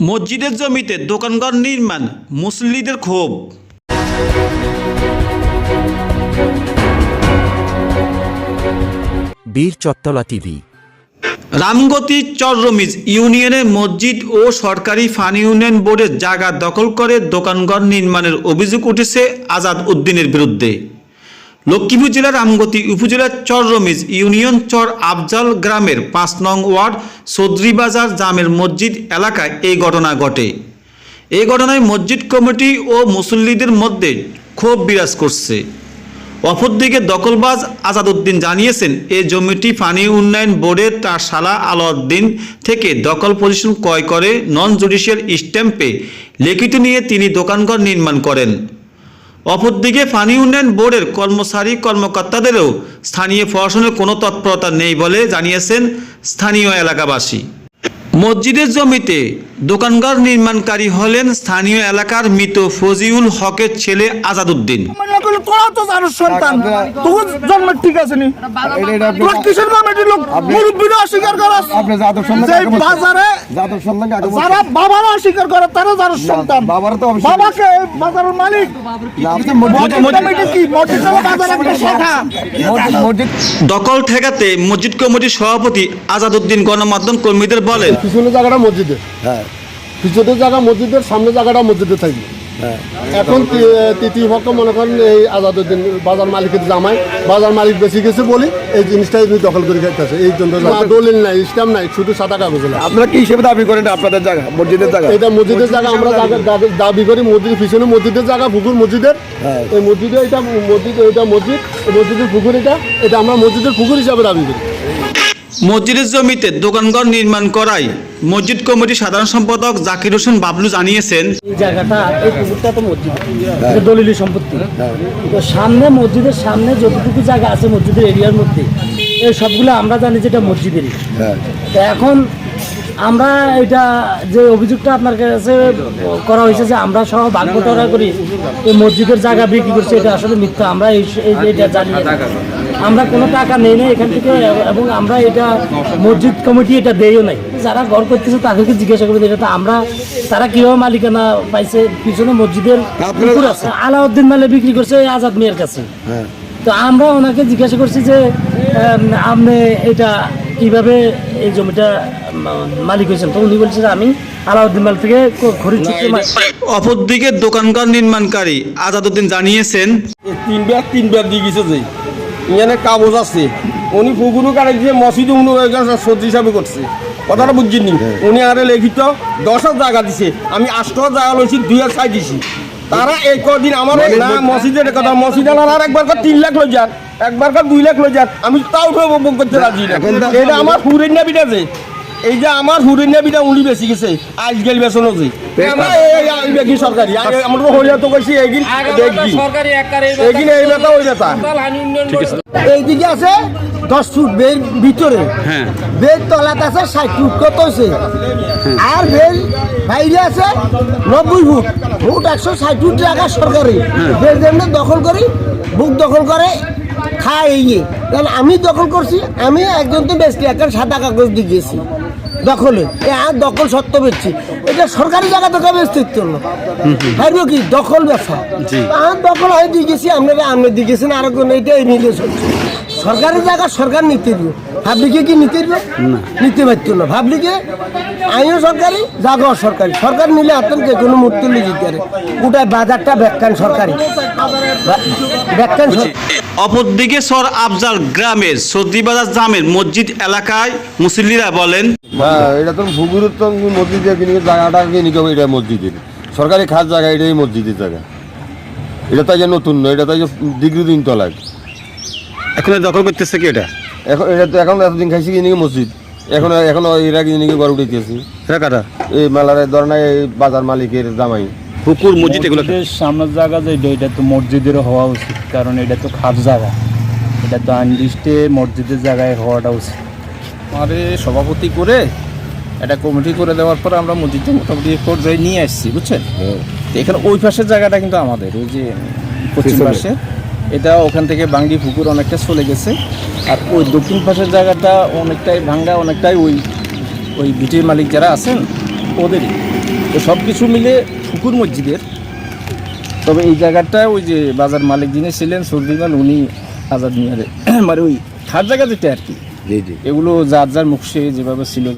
মসজিদের জমিতে দোকানঘর নির্মাণ মুসল্লিদের ক্ষোভ। বীর চত্তলা টিভি। রামগতি চররমিজ ইউনিয়নের মসজিদ ও সরকারি ফানি ইউনিয়ন বোর্ডের জায়গা দখল করে দোকানঘর নির্মাণের অভিযোগ উঠেছে আজাদ উদ্দিনের বিরুদ্ধে। লক্ষ্মীপুর জেলার আমগতি উপজেলার চররমিজ ইউনিয়ন চর আফজাল গ্রামের পাঁচ নং ওয়ার্ড সদরিবাজার জামের মসজিদ এলাকায় এই ঘটনা ঘটে। এই ঘটনায় মসজিদ কমিটি ও মুসল্লিদের মধ্যে ক্ষোভ বিরাজ করছে। অপরদিকে দখলবাজ আজাদউদ্দিন জানিয়েছেন এই জমিটি পানি উন্নয়ন বোর্ডের তার শালা আলাউদ্দিন থেকে দখল পজিশন ক্রয় করে নন জুডিশিয়াল স্ট্যাম্পে লিখিত নিয়ে তিনি দোকানঘর নির্মাণ করেন। অপরদিকে পানি উন্নয়ন বোর্ডের কর্মচারী, কর্মকর্তাদেরও স্থানীয় প্রশাসনের কোনো তৎপরতা নেই বলে জানিয়েছেন স্থানীয় এলাকাবাসী। মসজিদের জমিতে দোকানঘর নির্মাণকারী হলেন স্থানীয় এলাকার মৃত ফজিউল হকের ছেলে আজাদউদ্দিন করলে তো জানো সন্তান। তোর জন্ম ঠিক আছে নি? এটা- এটা আপনি- তোরা কিসের কমিটির লোক? মুরব্বীরা অস্বীকার করস আপনি যাদব সন্তান যে বাজারে যাদব সন্তান যারা বাবারা অস্বীকার করে তারা যারা সন্তান। বাবারা তো বাবাকে বাজারের মালিক। না, আপনি মসজিদ কমিটি কি? মসজিদ বাজার একটা শাখা? মসজিদ মসজিদ দখল ঠেকাতে মসজিদ কমিটির সভাপতি আজাদউদ্দিন গণমাধ্যম কর্মীদের বলেন পিছনের জায়গাটা মসজিদে। হ্যাঁ। পিছনের জায়গা মসজিদের সামনে জায়গাটা মসজিদে থাকবে। এখন তি- তৃতীয় পক্ষ মনে করেন এই আজাদুদ্দিন বাজার মালিকের জামাই বাজার মালিক বেশি গেছে বলি এই জিনিসটা দখল করে খাইতেছে। এই জন্য দলিল নাই স্ট্যাম্প নাই শুধু সাদা কাগজ। আপনারা কি হিসেবে দাবি করেন আপনাদের জায়গা মসজিদের জায়গা? এটা মসজিদের জায়গা আমরা দাবি- দাবি করি মসজিদের পিছনে মসজিদের জায়গা পুকুর মসজিদের। হ্যাঁ। এই মসজিদে এটা মসজিদ এটা মসজিদ মসজিদের পুকুর এটা এটা আমরা মসজিদের পুকুর হিসাবে দাবি করি। মসজিদের জমিতে দোকানঘর নির্মাণ করায় মসজিদ কমিটির সাধারণ সম্পাদক জাকির হোসেন বাবলু জানিয়েছেন। দলিলি সম্পত্তি। তো সামনে মসজিদের সামনে যতটুকু জায়গা আছে মসজিদের এরিয়ার মধ্যে, এই সবগুলো আমরা জানি যে এটা মসজিদেরই। এখন আমরা এটা যে অভিযোগটা আপনার কাছে করা হয়েছে যে আমরা সহ ভাগ্যতরা করি, এই মসজিদের জায়গা বিক্রি করছি, এটা আসলে মিথ্যা। আমরা এই এটা জানি। আমরা কোনো টাকা নেই না এখান থেকে এবং আমরা এটা মসজিদ কমিটি এটা দেয়ও নাই। যারা ঘর করতেছে তাদেরকে জিজ্ঞাসা করবে এটা তো আমরা তারা কীভাবে মালিকানা পাইছে? পিছনে মসজিদের পুকুর আছে। আলাউদ্দিন মালে বিক্রি করছে এই আজাদ মিয়ার কাছে। হ্যাঁ। তো আমরা ওনাকে জিজ্ঞাসা করছি যে আম, আপনি এটা কীভাবে এই জমিটা মালিক হয়েছেন? তো উনি বলছে যে আমি আলাউদ্দিন মাল থেকে খরিদ অপরদিকে দোকানঘর নির্মাণকারী আজাদউদ্দিন জানিয়েছেন তিন ব্যাগ তিন ব্যাগ দিয়ে গেছে যে। ইয়ানে কাগজ আছে। উনি পুকুরু কাটে দিয়ে মসজিদ উনি সত্যি হিসাবে করছে। কথাটা বুঝছেন নি? উনি আরে লিখিত দশ জায়গা দিছে। আমি আষ্ট জায়গা লইছি দুই হাজার ছাই দিছি। তারা এই কদিন আমার এই না মসজিদের কথা মসজিদ আর একবার করে তিন লাখ লই যান একবার করে দুই লাখ লই যান। আমি তাও উপভোগ করতে রাজি না। এটা আমার হুরেন্যা বিটা যে। এই যে আমার হুরেন্যা বিটা উনি বেশি গেছে আজ গেল বেসন যে আমরা এই এই সরকারি? আগে আমরা হইয়া তো কইছি এইগিন দেখবি এইগিন এই বেতা ওই বেতা এইদিকে আছে। দশ ফুট বের ভিতরে। হ্যাঁ। বের তলাত আছে ষাট ফুট কত আছে আর বাইরে আছে নব্বই ফুট। ফুট একশো ষাট ফুট টাকা সরকারি। যেমনি দখল করি বুক দখল করে খায় এই কারণ আমি দখল করছি আমি একজন তো বেশি একটা সাদা কাগজ দিয়ে গেছি। দখলে। এ আর দখল সত্য বেচছি। এটা সরকারি জায়গা থেকে বেচতে হলো ভাইব কি? দখল ব্যবসা। দখল হয়ে দিয়ে গেছি আমরা আমরা দিয়ে গেছেন না আরেকজন এটা এই মিলে চলছে। সরকারি জায়গা সরকার নিতে দিবে পাবলিকে কি নিতে দিবে নিতে পারত না। পাবলিকে আইনও সরকারি জায়গাও সরকারি। সরকার নিলে হাতেন যে কোনো মূর্তি নিয়ে যেতে পারে। ওটা বাজারটা ব্যাখ্যান সরকারি। ব্যাখ্যান অপরদিকে সর আফজাল গ্রামের সর্দিবাজার জামের মসজিদ এলাকায় মুসল্লিরা বলেন হ্যাঁ এটা তো ভুগুর তো মসজিদের কিনে জায়গাটা কিনে কেউ এটা মসজিদের। সরকারি খাস জায়গা এটাই মসজিদের জায়গা। এটা তাই নতুন নয় এটা তাই যে ডিগ্রি দিন তলায়। এখন দখল করতেছে কি এটা? এখন এটা তো এখন এতদিন খাইছি কিনে মসজিদ? এখন এখন এরা কিনে গিয়ে ঘর উঠেছি এটা কাটা? এই মেলার ধরনের এই বাজার মালিকের জামাই। পুকুর মসজিদ এগুলো মসজিদের সামনের জায়গা যে এটা তো মসজিদেরও হওয়া উচিত কারণ এটা তো খাস জায়গা। এটা তো আনলিস্টে মসজিদের জায়গায় হওয়াটা উচিত। আমারে সভাপতি করে একটা কমিটি করে দেওয়ার পর আমরা মসজিদটা মোটামুটি এক পর্যায়ে নিয়ে আসছি বুঝছেন? এখানে ওই পাশের জায়গাটা কিন্তু আমাদের ওই যে পশ্চিম পাশে। এটা ওখান থেকে বাঙ্গি পুকুর অনেকটা চলে গেছে। আর ওই দক্ষিণ পাশের জায়গাটা অনেকটাই ভাঙ্গা অনেকটাই ওই ওই বিটির মালিক যারা আছেন ওদেরই। তো সব কিছু মিলে ফুকুর মসজিদের। তবে এই জায়গাটা ওই যে বাজার মালিক যিনি ছিলেন সুরদিমান উনি আজাদ মিয়ারে মানে ওই থার জায়গা যেটা আর কি। এগুলো যার যার মুখে যেভাবে ছিল।